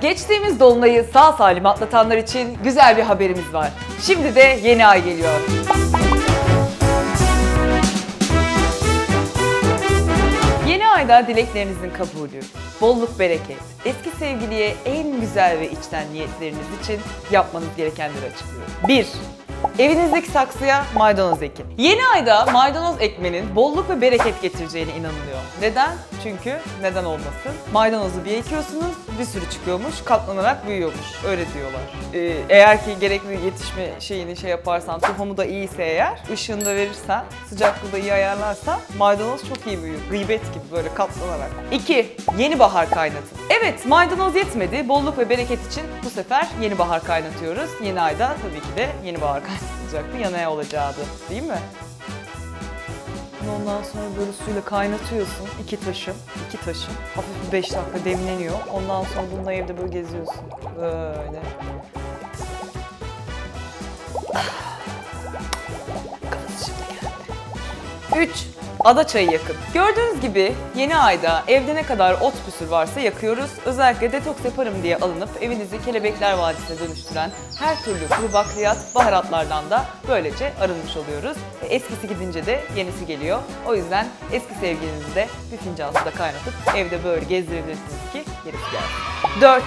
Geçtiğimiz dolunayı sağ salim atlatanlar için güzel bir haberimiz var. Şimdi de yeni ay geliyor. Yeni ayda dileklerinizin kabulü, bolluk bereket, eski sevgiliye en güzel ve içten niyetleriniz için yapmanız gerekenleri açıklıyorum. 1. Evinizdeki saksıya maydanoz ekin. Yeni ayda maydanoz ekmenin bolluk ve bereket getireceğine inanılıyor. Neden? Çünkü neden olmasın? Maydanozu bir ekiyorsunuz, bir sürü çıkıyormuş, katlanarak büyüyormuş. Öyle diyorlar. Ee, eğer ki gerekli yetişme şeyini şey yaparsan, tohumu da iyiyse eğer, ışığını da verirsen, sıcaklığı da iyi ayarlarsan maydanoz çok iyi büyür. Gıybet gibi böyle katlanarak. 2. Yeni bahar kaynatın. Evet, maydanoz yetmedi. Bolluk ve bereket için bu sefer yeni bahar kaynatıyoruz. Yeni ayda tabii ki de yeni bahar kaynatılacaktı. Yanaya olacaktı. Değil mi? Ondan sonra böyle suyla kaynatıyorsun. iki taşım, iki taşım. Hafif bir 5 dakika demleniyor. Ondan sonra bununla evde böyle geziyorsun. Böyle. Kafası şimdi geldi. 3. Ada çayı yakın. Gördüğünüz gibi yeni ayda evde ne kadar ot püsür varsa yakıyoruz. Özellikle detoks yaparım diye alınıp evinizi kelebekler vadisine dönüştüren her türlü kuru bakliyat, baharatlardan da böylece arınmış oluyoruz. Ve eskisi gidince de yenisi geliyor. O yüzden eski sevgilinizi de bir fincan suda kaynatıp evde böyle gezdirebilirsiniz ki gerisi gelsin. 4.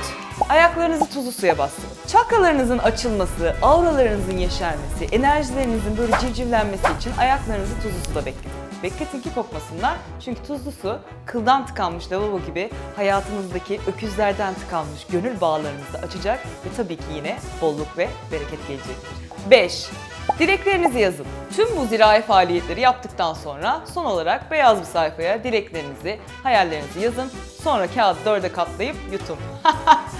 Ayaklarınızı tuzlu suya bastırın. Çakralarınızın açılması, auralarınızın yeşermesi, enerjilerinizin böyle civcivlenmesi için ayaklarınızı tuzlu suda bekletin. Bekletin ki kokmasınlar. Çünkü tuzlu su kıldan tıkanmış lavabo gibi hayatınızdaki öküzlerden tıkanmış gönül bağlarınızı açacak ve tabii ki yine bolluk ve bereket gelecektir. 5. Dileklerinizi yazın. Tüm bu zirai faaliyetleri yaptıktan sonra son olarak beyaz bir sayfaya dileklerinizi, hayallerinizi yazın. Sonra kağıdı dörde katlayıp yutun.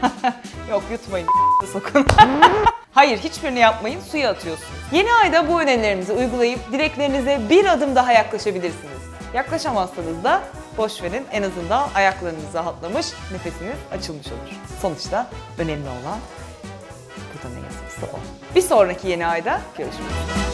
Yok yutmayın sokun. Hayır hiçbirini yapmayın suya atıyorsunuz. Yeni ayda bu önerilerimizi uygulayıp dileklerinize bir adım daha yaklaşabilirsiniz. Yaklaşamazsanız da boş verin en azından ayaklarınız rahatlamış, nefesiniz açılmış olur. Sonuçta önemli olan burada ne yazıyorsa o. Bir sonraki yeni ayda görüşmek üzere.